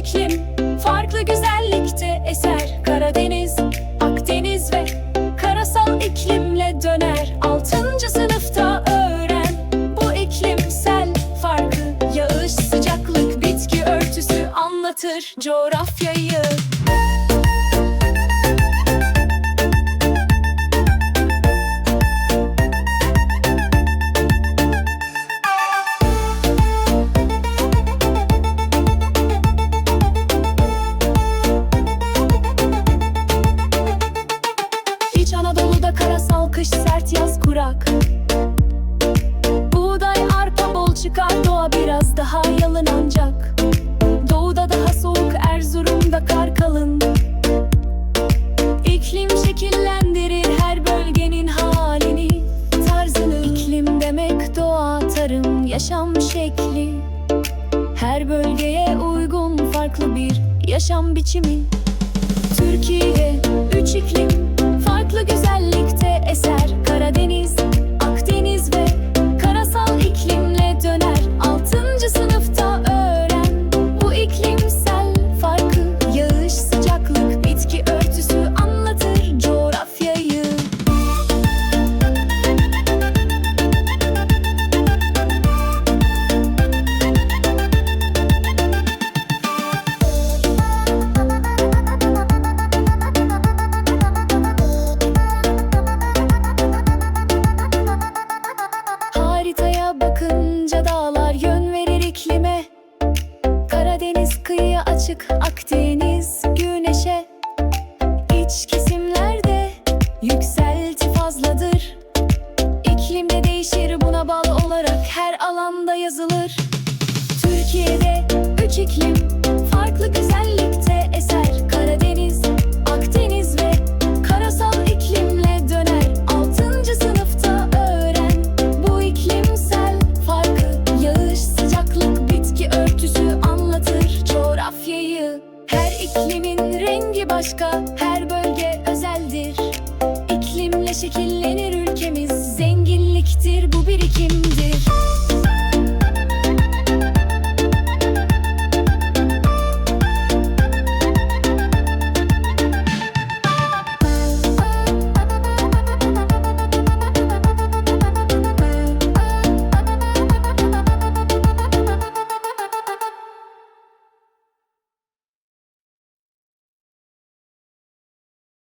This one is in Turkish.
iklim farklı güzellikte eser Karadeniz, Akdeniz ve karasal iklimle döner. Altıncı sınıfta öğren. Bu iklimsel farkı Yağış, sıcaklık, bitki örtüsü anlatır. Coğrafya Yaz kurak. Buğday arpa bol çıkar doğa biraz daha yalın ancak Doğuda daha soğuk Erzurum'da kar kalın. İklim şekillendirir her bölgenin halini. Tarzını İklim demek doğa tarım yaşam şekli. Her bölgeye uygun farklı bir yaşam biçimi açık Akdeniz güneşe. İç kesimlerde yükselti fazladır. İklimde değişir buna bağlı olarak her alanda yazılır. Türkiye'de üç iklim iklimin rengi başka Her bölge özeldir. İklimle şekillenir ülkemiz Zenginliktir bu birikimdir.